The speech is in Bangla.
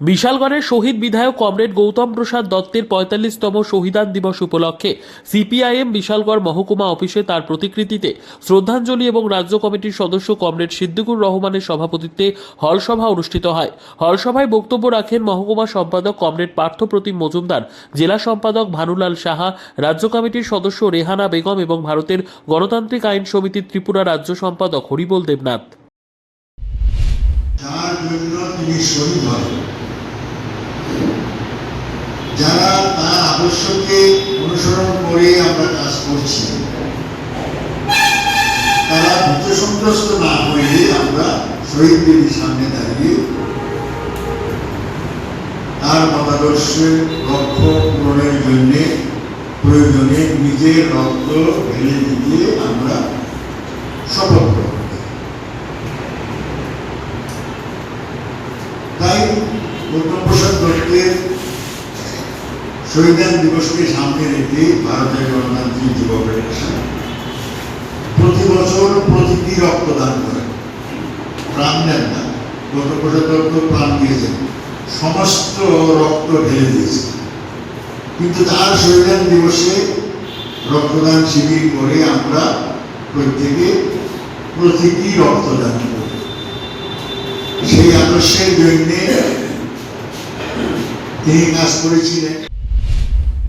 বিশালগড়ের শহীদ বিধায়ক কমরেড গৌতম প্রসাদ দত্তের পঁয়তাল্লিশতম শহীদান দিবস উপলক্ষে সিপিআইএম বিশালগড় মহকুমা অফিসে তার প্রতিকৃতিতে শ্রদ্ধাঞ্জলি এবং রাজ্য কমিটির সদস্য কমরেড সিদ্দিকুর রহমানের সভাপতিত্বে হলসভা অনুষ্ঠিত হয়। হলসভায় বক্তব্য রাখেন মহকুমা সম্পাদক কমরেড পার্থপ্রতিম মজুমদার, জেলা সম্পাদক ভানুলাল সাহা, রাজ্য কমিটির সদস্য রেহানা বেগম এবং ভারতের গণতান্ত্রিক আইন সমিতির ত্রিপুরা রাজ্য সম্পাদক হরিবল দেবনাথ। জন্য তিনি শহীদ যারা তার আদর্শকে অনুসরণ করে আমরা কাজ করছি তারা ভীত সন্ত্রস্ত না হয়ে আমরা শহীদ দেবীর সামনে দাঁড়িয়ে তার মতাদর্শের লক্ষ্য পূরণের জন্য, প্রয়োজনে নিজের রক্ত ঢেলে দিয়ে আমরা শপথ। তাই গৌতমপ্রসাদ দত্তের শহীদান দিবসকে সামনে রেখে ভারতের গণতান্ত্রিক যুব ফেডারেশন প্রতি বছর প্রতিটি রক্তদান করে। প্রাণ দেন না গৌতমপ্রসাদ দত্ত প্রাণ দিয়েছেন। সমস্ত রক্ত ঢেলে দিয়েছে কিন্তু তার শহীদান দিবসে রক্তদান শিবির করে আমরা প্রত্যেকে প্রতিটি রক্তদান করি। সেই আদর্শের জন্য তিনি কাজ করেছিলেন।